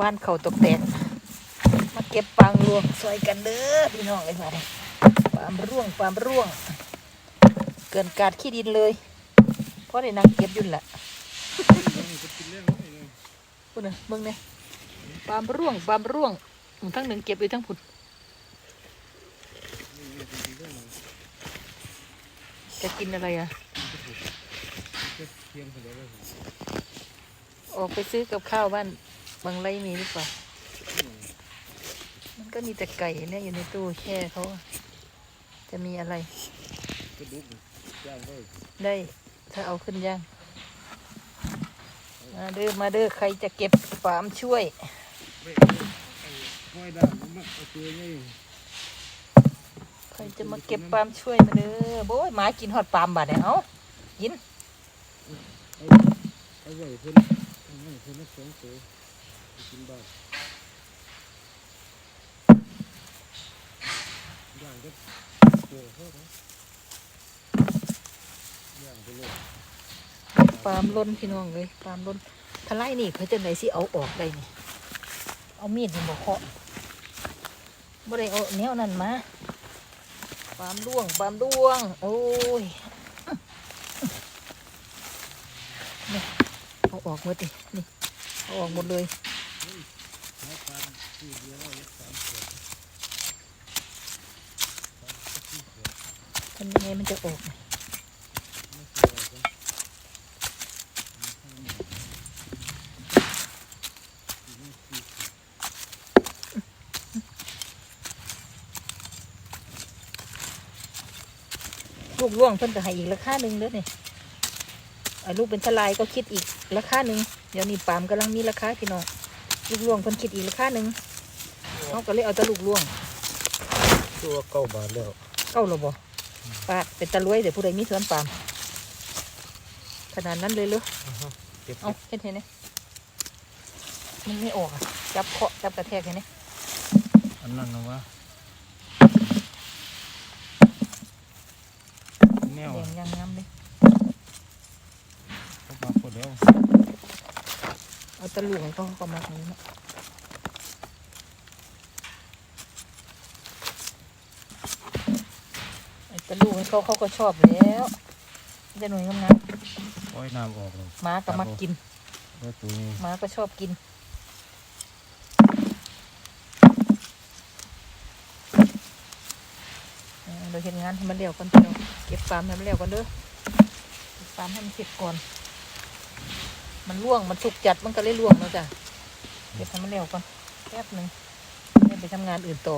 ว่านเขาตกแตกมาเก็บปางรวงสวยกันเด้อพี่น้องเลยค่ะปามร่วงปามร่วง เกินกาดขี้ดินเลย เพราะได้นางเก็บยุ่นนละพุ่นน่ะเบิ่งเนี่ยปามร่วงปามร่วงหมู่ทั้งหนึ่งเก็บอยู่ทั้งผุดจะกินอะไรอะออกไปซื้อกับข้าวบ้าน บางไรมีหรือเปล่า มันก็มีแต่ไก่เนี่ยอยู่ในตู้แช่เขาอะจะมีอะไรได้ ถ้าเอาขึ้นย่าง มาเด้อ มาเด้อ ใครจะเก็บฟาร์มช่วยใครจะมาเก็บปาล์มช่วยมาเด้อโบ้ยหมากินฮอดปาล์มบาดเนี่ยเอากิน เอาไว้เพิ่นเอาไว้เพิ่นนักสองตัวไป กินบ้านย่างก็โอ้โหย่างไปเลยปาล์มล้นพี่น้องเลยปาล์มล้นทลายนี่เขาจะไหนสิเอาออกได้นี่เอามีดนี่บอกเคาะบ่ได้เอาแนวนั้นมาปาล์มร่วงปาล์มร่วง โอ้ยนี่เอาออกหมดดินี่เอาออกหมดเลย ทานที่เดียวแล้วสามขวดทำยังไงมันจะออกนี่ไม่เสียกันลูกร่วงเพิ่นก็ให้อีกราคาหนึ่งเด้อนี่ไอลูกเป็นทลายก็คิดอีกราคาหนึ่งเดี๋ยวนี้ปามกำลังมีราคาพี่น้อง ลูกร่วงเพิ่นคิดอีกราคาหนึ่งเขาก็เลยเอาแต่ลูกร่วงตัวเก้าบาทแล้วเก้าหรอบ่ปาดเป็นตะลวยเดี๋ยวผู้ใดมีสวนปาล์มขนาดนั้นเลยเหรอเก็บเอาเห็นเห็นไหมมันไม่ออกอะจับเคาะจับกระแทกเห็นไหมอันนั้นนะวะแนวแดงยังงามเลยเขาปากคนเดียว เอาตะลุงเขาก็มาอย่างนี้นะไอ้ตะลุงเขาเขาก็ชอบแล้วจะหน่วยงามปล่อยน้ำออกเลยๆหมาก็มากินแล้วตัวนี้หมาก็ชอบกินเออเราเห็นงานให้มันเร็วก่อนพี่น้องเก็บฟาร์มให้มันเร็วก่อนเด้อเก็บฟาร์มให้มันเสร็จก่อน มันร่วงมันสุกจัดมันก็เลยร่วงแล้วจ้ะเดี๋ยวทำมันเร็วก่อนแป๊บหนึ่งไปทำงานอื่นต่อ